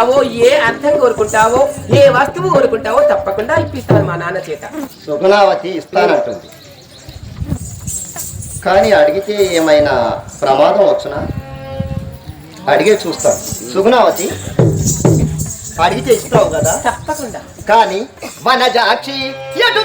కోరుకుంటావో ఏ అర్థం కోరుకుంటావో ఏ వస్తువు కోరుకుంటావో తప్పకుండా ఇప్పిస్తాను మా నాన్న చేత. సుగుణావతి ఇస్తానంటుంది. కానీ అడిగితే ఏమైనా ప్రమాదం వచ్చునా? అడిగే చూస్తాను సుగుణావతి అడిగితే ఇస్తావు కదా? తప్పకుండా. కానీ వనజాక్షి ఎటు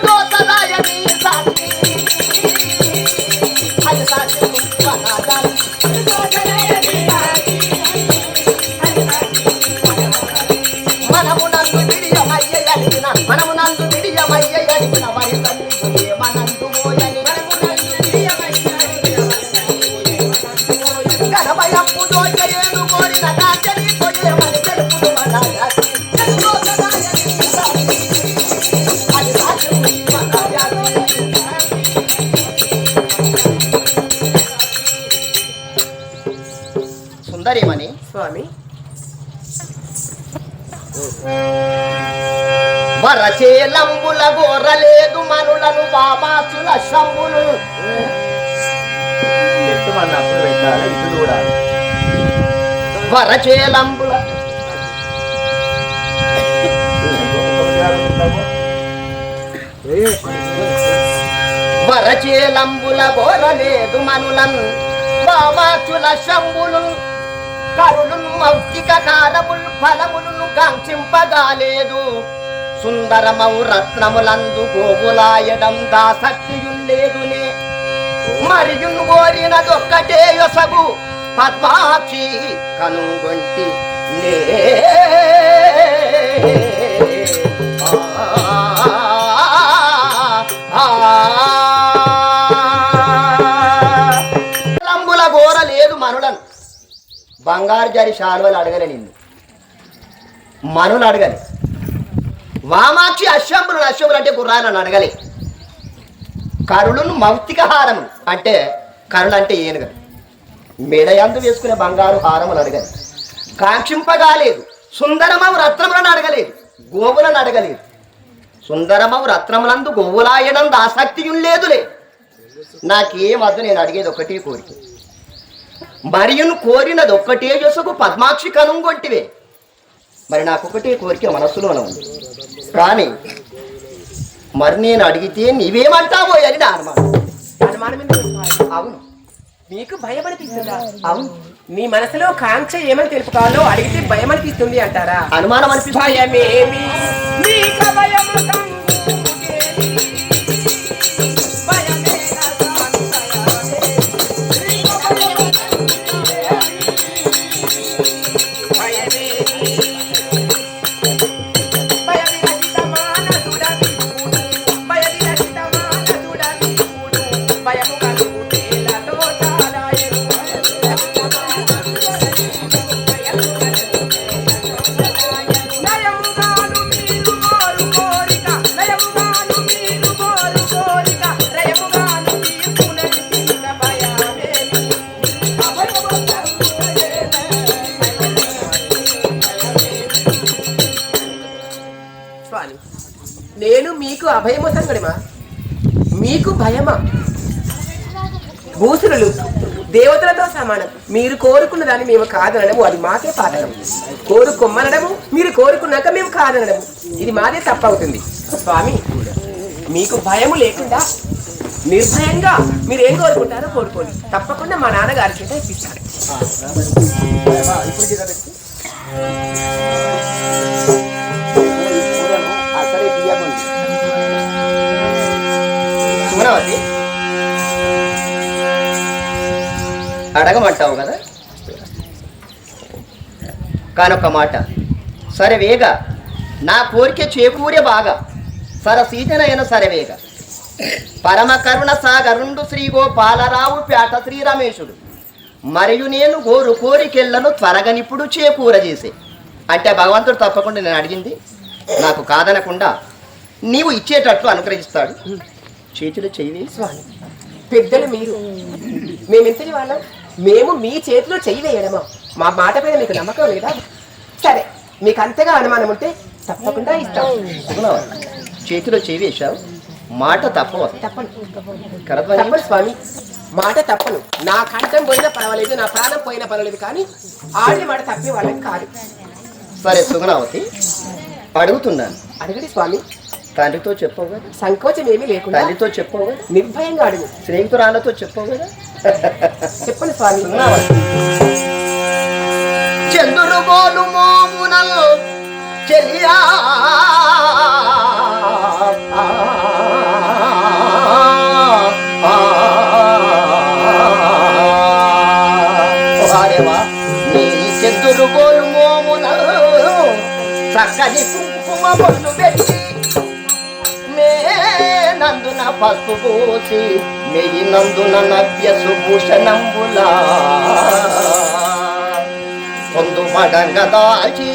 వరచేలంబుల గోరలేదు మనులను బామాచుల శంబులు వరచేలంబుల వరచేలంబుల గోరలేదు మనులను బామాచుల శంబులు కరులు మౌక్తిక కారములు ఫలములను కాంక్షింపగాలేదు సుందరమౌ రత్నములందు గోగులాయడం దాసక్తియుండేదునే. మరియు కోరినదొక్కటే యొసగు పద్మాక్షి కనుగొంటి నే. ఆ, లంబుల గోర లేదు మనులను. బంగారు జారి శాలువలు అడగలే నిన్ను. మనులు అడగలే. వామాక్షి అశ్వంబులు అశ్వంబులు అంటే గుర్రాలను అడగలే. కరులను మౌక్తిక హారములు అంటే కరుణ అంటే ఏనుగలు మెడయందు వేసుకునే బంగారు హారములు అడగలేదు కాంక్షింపగాలేదు. సుందరమవు రత్నములను అడగలేదు. గోవులను అడగలేదు. సుందరమవు రత్నములందు గోవులాయడం ఆసక్తి లేదులే నాకేం వద్దు నేను అడిగేది ఒకటే కోరిక. మరియును కోరినది ఒక్కటే యొసగు పద్మాక్షి కనుగొంటివే. మరి నాకు ఒకటే కోరిక మనస్సులోనే ఉంది. కానీ మరి నేను అడిగితే నీవేమంటావో అని నా అనుమానం. అనుమానం ఎందుకు స్వామి? అవును. మీకు భయం అనిపిస్తుందా అవును. మీ మనసులో కాంక్ష ఏమని తెలుపుకోవాలో అడిగితే భయం అనిపిస్తుంది అంటారా? అనుమానం అనిపిస్తుంది. భయమేమి? భయము. భయమేన భయమా? భూసురులు దేవతలతో సమానం. మీరు కోరుకున్న దాన్ని మేము కాదనడము అది మాకే పాదడం కోరుకొమ్మనడము మీరు కోరుకున్నాక మేము కాదనడము. ఇది మాదే తప్పవుతుంది. స్వామి మీకు భయము లేకుండా నిర్భయంగా మీరు ఏం కోరుకుంటారో కోరుకోండి. తప్పకుండా మా నాన్నగారి చేత ఇప్పించారు ఇప్పుడు అడగమంటావు కదా? కానొక మాట. సరే వేగ. నా కోరిక చేకూరే బాగా. సర సీజనైన సరే వేగ. సాగరుండు శ్రీ గోపాలరావు పేట శ్రీ రమేశుడు. మరియు నేను గోరు కోరికెళ్ళను త్వరగనిప్పుడు చేకూర చేసే అంటే భగవంతుడు తప్పకుండా నేను అడిగింది నాకు కాదనకుండా నీవు ఇచ్చేటట్లు అనుగ్రహిస్తాడు. చేతులు చెయ్యి స్వామి. పెద్దలు మీరు. మేమింతటి వాళ్ళం? మేము మీ చేతిలో చెయ్యి వేయడమా. మా మాట మీద మీకు నమ్మకం లేదా? సరే మీకు అంతగా అనుమానం ఉంటే తప్పకుండా ఇస్తాం. చేతిలో చెయ్యి వేశావు. మాట కరధ్వని? తప్పను స్వామి. మాట తప్పను. నా కంఠం పోయినా పర్వాలేదు నా ప్రాణం పోయినా పర్వాలేదు కానీ ఆడి మాట తప్పే వాళ్ళకి కాదు. సరే సుగుణావతి అడుగుతున్నాను. అడగడి స్వామి. తండ్రితో చెప్పవు కదా? సంకోచం ఏమీ లేకుండా తల్లితో చెప్పవు కదా? నిర్భయంగా అడుగు. స్నేహితురాళ్ళతో చెప్పవు కదా? చెప్పండి స్వామి చంద్రుడు గోలు మోమునల్ చెలియా. చక్కని కుంకుమ నందున పసుపు పోసి మెయి నందున నవ్య సుభూషణంబులా. పొందుబడంగ పొందు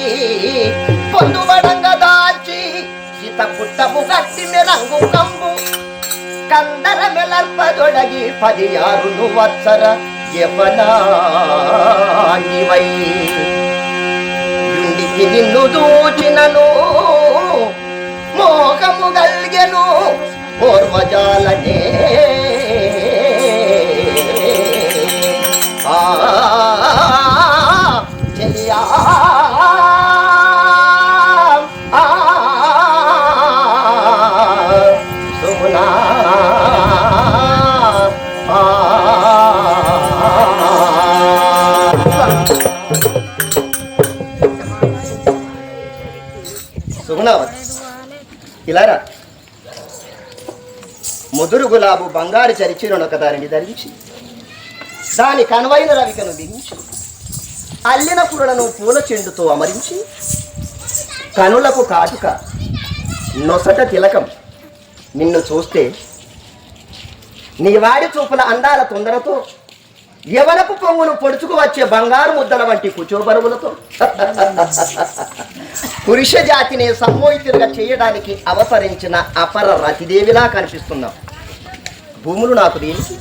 పొందుబడంగ దాచి సీత పుట్టము గట్టి రంగు కంబు. కందర మెలర్పదొడగి పది ఆరును వత్సర యవనాంగివై నిన్ను దూచినను మోహము గల్గెను పూర్వజాలనే ఆ చెలియా. సుగుణావతి. ఇలారా ముదురు గులాబు బంగారు చరిచినొక దానిని ధరించి దాని కనువైన రవికను బిగించి అల్లిన పురలను పూల చెండుతో అమరించి కనులకు కాటుక నొసట తిలకం నిన్ను చూస్తే నీ వాడి చూపుల అందాల తొందరతో యవనపు పొంగును పొడుచుకు వచ్చే బంగారు ముద్దల వంటి కుచోబరువులతో. పురుష జాతిని సమ్మోహితులుగా చేయడానికి అవతరించిన అపర రతిదేవిలా కనిపిస్తున్నాం భూములు నాకు దేనికి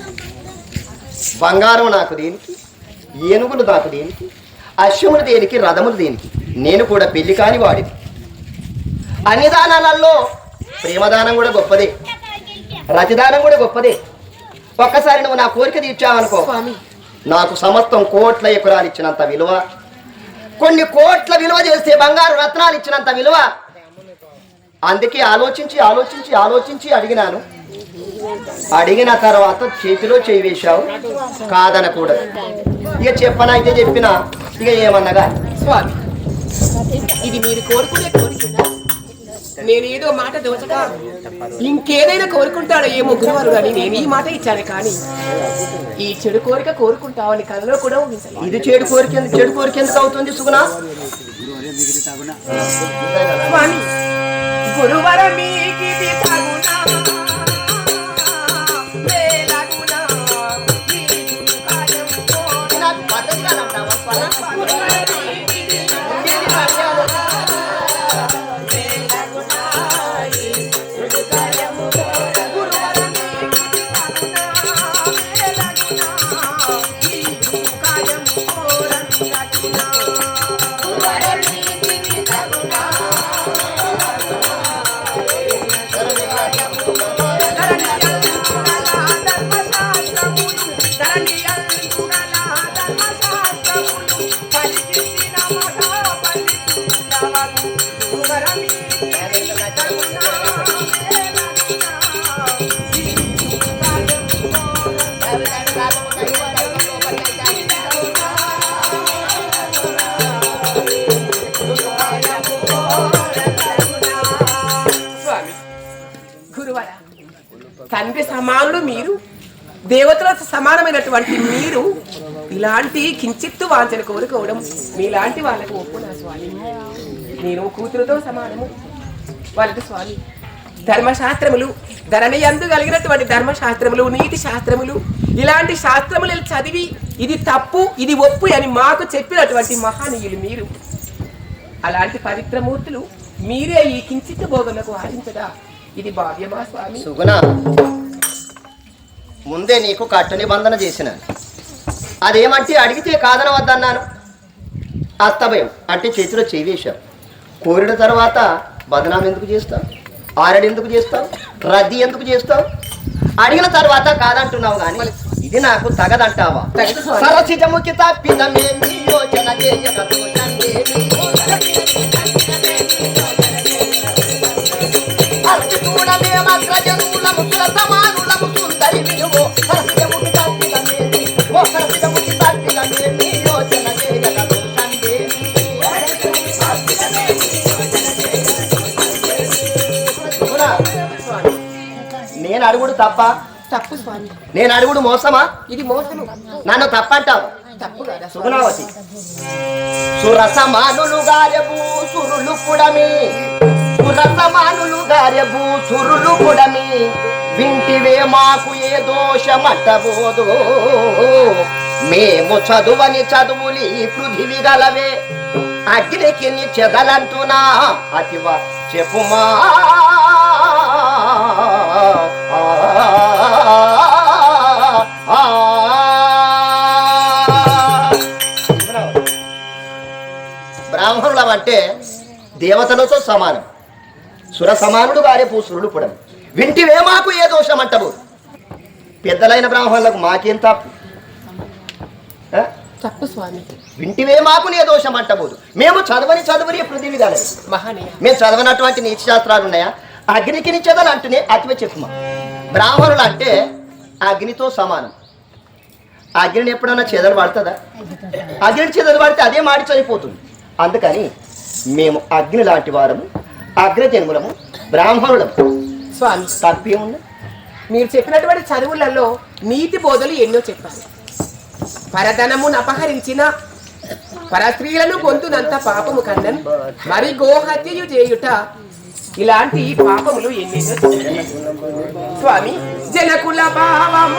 బంగారం నాకు దేనికి ఏనుగులు నాకు దేనికి అశ్వములు దేనికి రథములు దేనికి. నేను కూడా పెళ్ళి కాని వాడిని. అన్ని దానాలలో ప్రేమదానం కూడా గొప్పదే. రతిదానం కూడా గొప్పదే. ఒక్కసారి నువ్వు నా కోరిక తీర్చావనుకో నాకు సమస్తం కోట్ల ఎకరాలు ఇచ్చినంత విలువ కొన్ని కోట్ల విలువ చేస్తే బంగారు రత్నాలు ఇచ్చినంత విలువ. అందుకే ఆలోచించి ఆలోచించి ఆలోచించి అడిగినాను. అడిగిన తర్వాత చేతిలో చేయి వేశావు? కాదనకూడదు. ఇక చెప్పనైతే చెప్పినా? ఇక ఏమన్నగా స్వామి. ఇది మీరు కోరుకునే కోరిక నేను ఏదో మాట దోచక ఇంకేదైనా కోరుకుంటాడో ఏమో గురువారు అని నేను ఈ మాట ఇచ్చాను కానీ ఈ చెడు కోరిక కోరుకుంటావని కలలో కూడా ఊహించలేదు. ఇది చెడు కోరిక చెడు కోరిక ఎందుకు అవుతుంది సుగుణ? స్వామి గురువర మీకిది మీరు దేవతలతో సమానమైనటువంటి మీరు ఇలాంటి కించిత్తు వాంఛన కోరుకోవడం మీలాంటి వాళ్ళకు ఒప్పునా స్వామి? నేను కూతురుతో సమానము వాళ్ళకి స్వామి. ధర్మశాస్త్రములు ధరణి కలిగినటువంటి ధర్మశాస్త్రములు నీతి శాస్త్రములు ఇలాంటి శాస్త్రములు చదివి ఇది తప్పు ఇది ఒప్పు అని మాకు చెప్పినటువంటి మహానీయులు మీరు. అలాంటి పవిత్రమూర్తులు మీరే ఈ కించిత్ భోగలకు ఆశించదా? ఇది భావ్యమా స్వామి? ముందే నీకు కట్టు నిబంధన చేసినాను. అదేమంటే అడిగితే కాదన వద్దన్నాను. అస్తభయం అంటే చేతిలో చేయి కోరిన తర్వాత బదనాం ఎందుకు చేస్తావు? ఆరడి ఎందుకు చేస్తావు? రద్దీ ఎందుకు చేస్తావు? అడిగిన తర్వాత కాదంటున్నావు కానీ ఇది నాకు తగదంటావా? తగదు స్వామి. సరసిజముకి తప్పిదమేమి యోచన నేను అడుగుడు తప్ప? తప్పు స్వామి. నేను అడుగుడు మోసమా? ఇది మోసము. నన్ను తప్పంటావు. తప్పు. సుగుణావతి. సురసమానులు గారెబు సురులు పుడమి సురసమానులు గారెబు సురులు పుడమి వింటివే మాకు ఏ దోషమట్టబోదు మేము చదువని చదువులి పృథివి గలవే. అగ్నికి చెదలంటునా అతివ చెప్పుమా. బ్రాహ్మణులం అంటే దేవతలతో సమానం. సుర సమానుడు గారే పూసురుడు పుడం వింటివే మాకు ఏ దోషం అంటవు పెద్దలైన బ్రాహ్మణులకు మాకేం తప్పు? తప్పు స్వామి. వింటివే మాకు నే దోషం అంటబోదు మేము చదవని చదవని పృథివీ కాలేదు మహానీయ. మేము చదవనటువంటి నీతి శాస్త్రాలు ఉన్నాయా? అగ్నికి నిచ్చేదాలు అంటేనే అతివ చెప్పుమా. బ్రాహ్మణులు అంటే అగ్నితో సమానం. అగ్నిని ఎప్పుడన్నా చెదలు పడుతుందా? అగ్ని చెదలు పడితే అదే మాడి చనిపోతుంది. అందుకని మేము అగ్ని లాంటి వారము అగ్రజన్ములము బ్రాహ్మణులము. స్వామి. తప్పేముంది మీరు చెప్పినటువంటి చదువులలో నీతి బోధలు ఎన్నో చెప్పారు. పరధనమును అపహరించిన పరస్త్రీలను పొందునంత పాపము కన్నన్ మరి గోహత్యయు చేయుట ఇలాంటి పాపములు ఎన్నెన్నో. స్వామి జనకుల భావం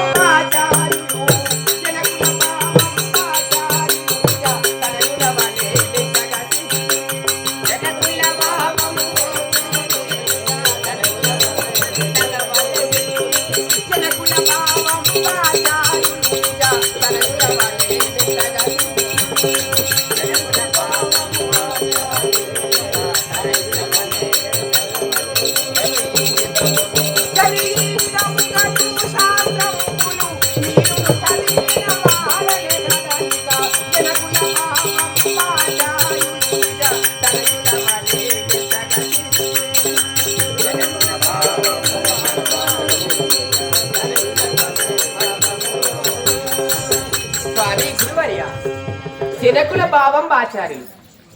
జనకుల భావం ఆచార్యులు.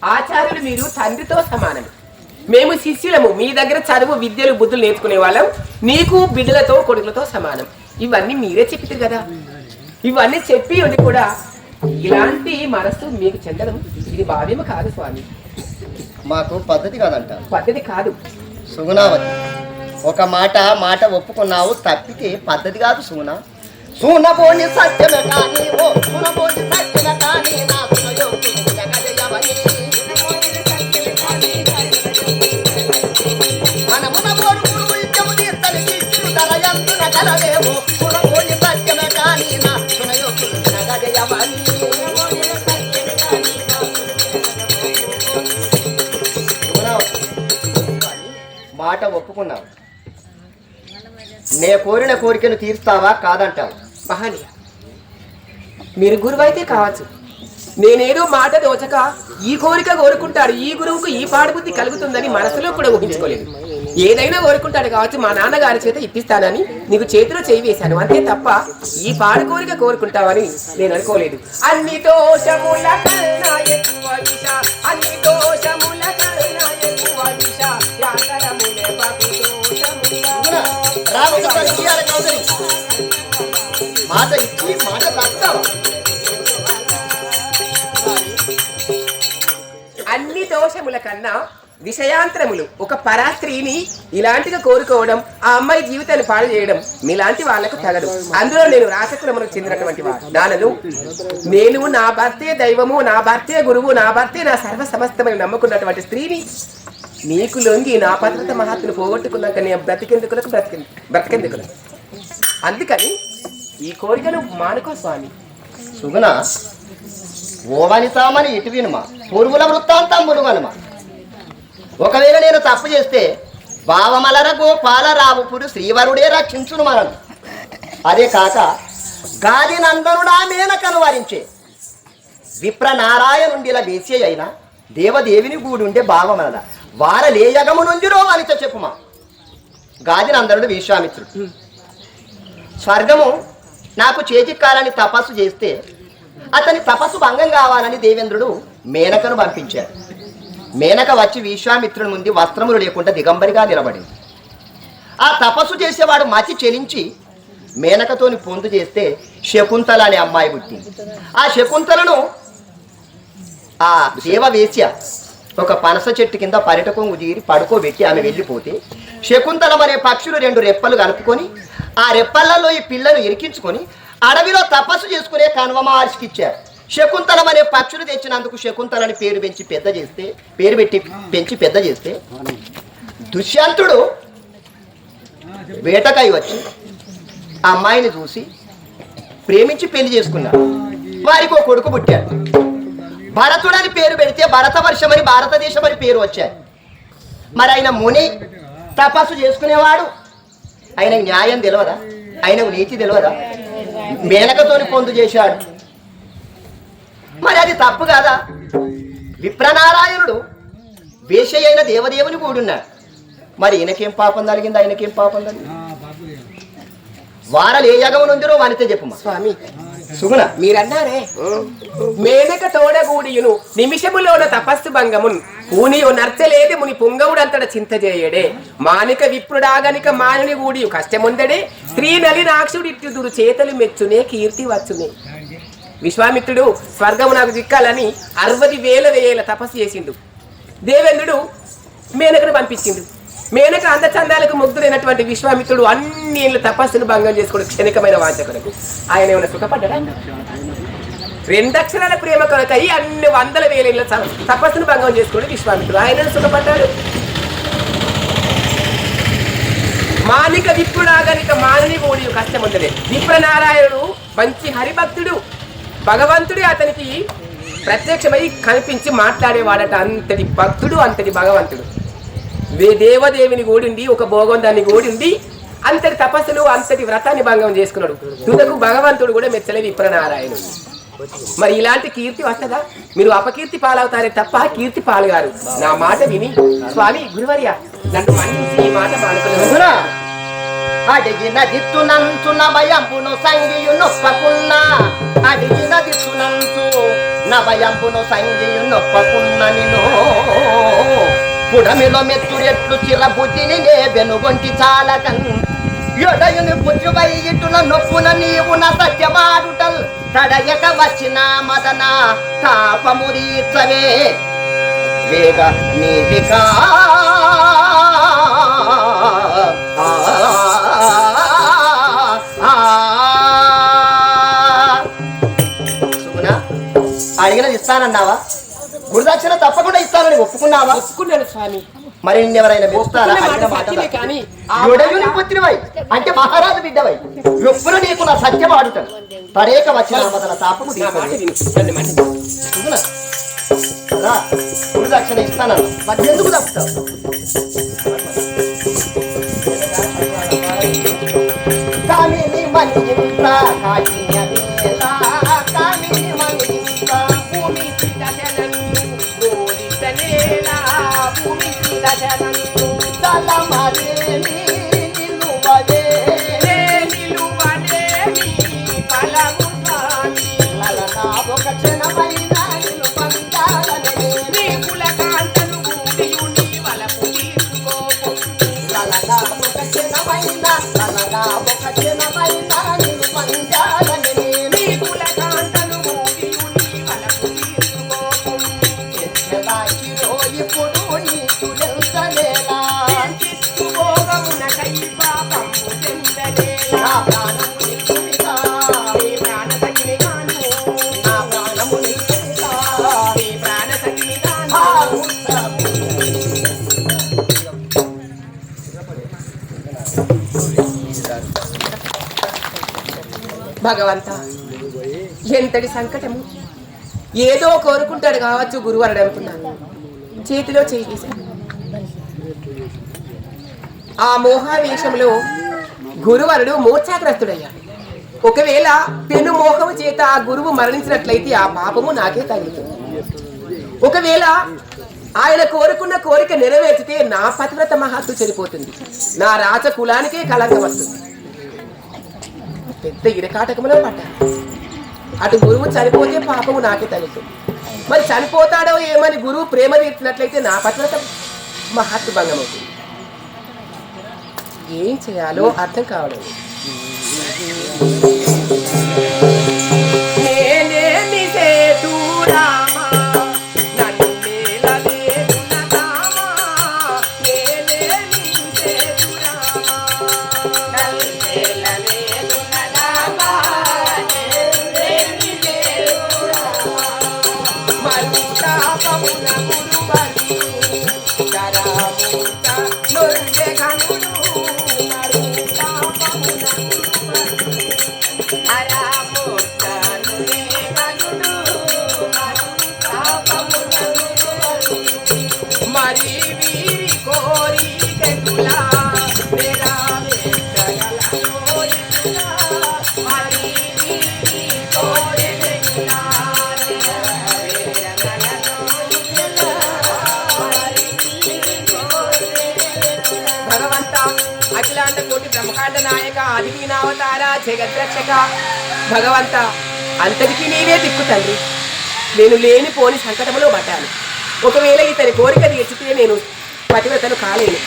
ఆచార్యులు మీరు తండ్రితో సమానం మేము శిష్యులము మీ దగ్గర చదువు విద్యలు బుద్ధులు నేర్చుకునే వాళ్ళం. నీకు బిడ్డలతో కొడుకులతో సమానం. ఇవన్నీ మీరే చెప్పారు కదా. ఇవన్నీ చెప్పి ఉండి కూడా ఇలాంటి మనస్సు మీకు చెందడం ఇది భావ్యము కాదు స్వామి. మాకు పద్ధతి కాదంట పద్ధతి కాదు. సుగుణావతి ఒక మాట మాట ఒప్పుకున్నావు తప్పితే పద్ధతి కాదు సుగుణ. సూనబోని సత్యమే కానీ ఓ సూనబోని సత్యమే కానీ నా సునయోగి జగజయవని. మనమున బోడు గురువు ఇచ్చము కలవేమో సత్యమే కానీ నా సునయోగి మాట ఒప్పుకున్నాం. నే కోరిన కోరికను తీరుస్తావా కాదంటావు. మహానీయ మీరు గురువు అయితే కావచ్చు. నేనేదో మాట దోచక ఈ కోరిక కోరుకుంటాడు ఈ గురువుకు ఈ పాడుబుద్ధి కలుగుతుందని మనసులో కూడా ఊహించుకోలేదు. ఏదైనా కోరుకుంటాడు కావచ్చు మా నాన్నగారి చేత ఇప్పిస్తానని నీకు చేతిలో చేయి వేశాను. అంతే తప్ప ఈ పాడు కోరిక కోరుకుంటావని నేను అనుకోలేదు. అన్ని దోషముల కన్నా ఎక్కువ అన్ని దోషముల కన్నా ఎక్కువ రామకృష్ణ మాట ఇచ్చి మాట అన్ని దోషముల కన్నా విషయాంతరములు ఒక పరాస్త్రీని ఇలాంటిగా కోరుకోవడం ఆ అమ్మాయి జీవితాన్ని పాడు చేయడం మీలాంటి వాళ్ళకు తగదు. అందులో నేను రాసకులములకు చెందినటువంటి నాన్నను నేను నా భర్తే దైవము నా భర్తే గురువు నా భర్తే నా సర్వ సమస్తమని నమ్ముకున్నటువంటి స్త్రీని నీకు లొంగి నా పద్ధత మహాత్ములు పోగొట్టుకున్నాక నేను బ్రతికెందుకులకు బ్రతికింది బ్రతికెందుకులకు? అందుకని ఈ కోరికను మానుకో స్వామి. సుగుణ ఓవనితామని ఇటు వినుమా. పూర్వుల వృత్తాంతం మునుగనుమా ఒకవేళ నేను తప్పు చేస్తే బావమలర గోపాల రావుపుడు శ్రీవరుడే రక్షించును మనను. అదే కాక గాది నందనుడా మేనకను వరించే. విప్ర నారాయణుండిల వేసే అయినా దేవదేవిని గూడుండే భావమనద వారలేయగము నుండిరో అనిచ చెప్పుమా. గాది నందనుడు విశ్వామిత్రుడు. స్వర్గము నాకు చేజిక్కాలని తపస్సు చేస్తే అతని తపస్సు భంగం కావాలని దేవేంద్రుడు మేనకను పంపించాడు. మేనక వచ్చి విశ్వామిత్రుని ముందు వస్త్రములు లేకుండా దిగంబరిగా నిలబడింది. ఆ తపస్సు చేసేవాడు మచి చెలించి మేనకతోని పొందు చేస్తే శకుంతల అనే అమ్మాయి పుట్టింది. ఆ శకుంతలను ఆ దేవవేశ్య ఒక పనస చెట్టు కింద పర్యటకం తీరి పడుకోబెట్టి ఆమె వెళ్ళిపోతే శకుంతలం అనే పక్షులు రెండు రెప్పలు కలుపుకొని ఆ రెప్పలలో ఈ పిల్లను ఇరికించుకొని అడవిలో తపస్సు చేసుకునే కన్వ మహర్షికి ఇచ్చారు. శకుంతలం అనే పక్షులు తెచ్చినందుకు శకుంతలని పేరు పెంచి పెద్ద చేస్తే పేరు పెట్టి పెంచి పెద్ద చేస్తే దుష్యంతుడు వేటకాయ వచ్చి ఆ అమ్మాయిని చూసి ప్రేమించి పెళ్ళి చేసుకున్నాడు. వారికి ఒక కొడుకు పుట్టాడు. భరతుడని పేరు పెడితే భరత వర్షమని భారతదేశం అని పేరు వచ్చాయి. మరి ఆయన ముని తపస్సు చేసుకునేవాడు? ఆయనకు న్యాయం తెలియదా ఆయనకు నీతి తెలియదా మేనకతోని పొందు చేశాడు. మరి అది తప్పు కాదా? విప్రనారాయణుడు వేష అయిన దేవదేవుని కూడున్నాడు మరి ఈయనకేం పాపం జరిగింది? ఆయనకేం పాపం జరిగింది? వారలు ఏ యగం నుండిరో వనితే చెప్పుమా స్వామి సుగుణ. మీరన్నారే? మేనక తోడగూడియును నిమిషములోన తపస్సు భంగమున్. పూనియు నర్చలేదే ముని పుంగవుడంతట చింతజేయడే మానిక విప్రుడాగనిక మానుని గూడియు కష్టముందడే. స్త్రీ నలినాక్షుడిట్టుదురు చేతలు మెచ్చునే కీర్తి వచ్చునే. విశ్వామిత్రుడు స్వర్గము నాకు దిక్కాలని అరవది వేల వేల తపస్సు చేసిండు. దేవేంద్రుడు మేనకను పంపించిండు. మేనక అందచందాలకు ముగ్ధుడైనటువంటి విశ్వామిత్రుడు అన్ని తపస్సును భంగం చేసుకుని క్షణికమైన వాంచకులకు ఆయన ఏమైనా సుఖపడ్డా రెండక్షరాల ప్రేమ కొనకై అన్ని వందల వేల ఇళ్ళ తపస్సును భంగం చేసుకుని విశ్వామిత్రుడు ఆయన సుఖపడ్డాడు. మానిక విప్పుడాగనిక మానని ఓడి కష్టం ఉండలే విప్రనారాయణుడు మంచి హరిభక్తుడు. భగవంతుడే అతనికి ప్రత్యక్షమై కనిపించి మాట్లాడేవాడట. అంతటి భక్తుడు అంతటి భగవంతుడు. దేవదేవిని గూడిండి ఒక భోగందాన్ని గూడిండి అంతటి తపస్సులు అంతటి వ్రతాన్ని భంగం చేసుకున్నాడు. తుదకు భగవంతుడు కూడా మెచ్చలే విప్రనారాయణుడు. మరి ఇలాంటి కీర్తి వస్తుందా? మీరు అపకీర్తి పాలవుతారే తప్ప కీర్తి పాలుగారు నా మాట విని స్వామి గురువర్య నన్ను మన్నించి ఈ మాట మానుకున్నాను సుగుణ అడిగిన దిత్తునంచు నభయంపును సంగియు నొప్పకున్నా అడిగిన దిత్తునంచు నభయంపును సంగియు నొప్పకున్న నిను పుడమిలో మెత్తురెట్లు చిర బుద్ధిని నే వెనుగొంటి చాలకన్ యొడయుని పుత్రువై ఇటున నొప్పున నీవు నా సత్యమాడుటల్. తడయక వచ్చిన మదన తాపమురీచవే వేగ నీవికా అడిగినది ఇస్తానన్నావా? గురుదక్షిణ తప్పకుండా ఇస్తానని ఒప్పుకున్నావా? ఒప్పుకున్నాను స్వామి. మరి నిన్నెవరైనా మెచ్చుతారా కానీ యుడయుని పుత్రివై. అంటే మహారాజు బిడ్డవై. ఎప్పుడు నీకు నా సత్యం ఆడుతాను తరేక వచ్చిన మొదల తాపము గురుదక్షిణ ఇస్తానన్నా మరి ఎందుకు తప్పుతావు? మన్నింత Salamana భగవంత. ఎంతటి సంకటము. ఏదో కోరుకుంటాడు కావచ్చు గురువారు అనుకున్నాను. చేతిలో చేయి ఆ మోహావేశంలో గురువరుడు మూర్ఛాగ్రస్తుడయ్యాడు. ఒకవేళ పెను మోహము చేత ఆ గురువు మరణించినట్లయితే ఆ పాపము నాకే తగులుతుంది ఒకవేళ ఆయన కోరుకున్న కోరిక నెరవేర్చితే నా పతివ్రత మహత్తు చనిపోతుంది నా రాజ కులానికే కళంకం వస్తుంది. పెద్ద ఇరకాటకములో పడ్డాను అటు గురువు చనిపోతే పాపము నాకే తగులుతుంది మరి చనిపోతాడో ఏమని గురువు ప్రేమ తీర్చినట్లయితే నా పట్ల మహత్భంగం అవుతుంది ఏం చేయాలో అర్థం కావడం మరి జగద్రక్షక భగవంత అంతటికి నీవే దిక్కు తండ్రి. నేను లేని పోని సంకటములో పడ్డాను. ఒకవేళ ఇతని కోరిక తీర్చితే నేను పతివ్రతను కాలేను.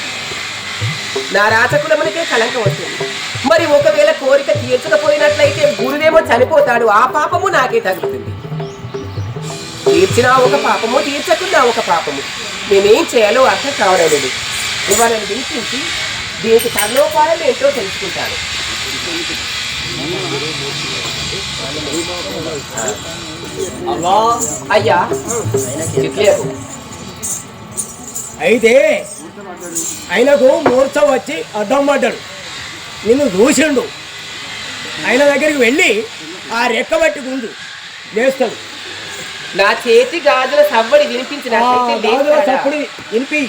నా రాచకులమునికే కలంకం వస్తుంది. మరి ఒకవేళ కోరిక తీర్చకపోయినట్లయితే గురువేమో చనిపోతాడు. ఆ పాపము నాకే తగులుతుంది. తీర్చినా ఒక పాపము తీర్చకుండా ఒక పాపము. నేనేం చేయాలో అర్థం కావడం లేదు. ఇవాళ వినిపించి దీనికి తరలోపాలను ఏంటో తెలుసుకుంటాను. అయ్యా. అయితే ఆయనకు మూర్ఛ వచ్చి అడ్డం పడ్డాడు. నిన్ను దూషిండు. ఆయన దగ్గరికి వెళ్ళి ఆ రెక్క పట్టుకుండు వేస్తాడు. నా చేతి గాజుల సవ్వడి గాజుల? చప్పుడు వినిపి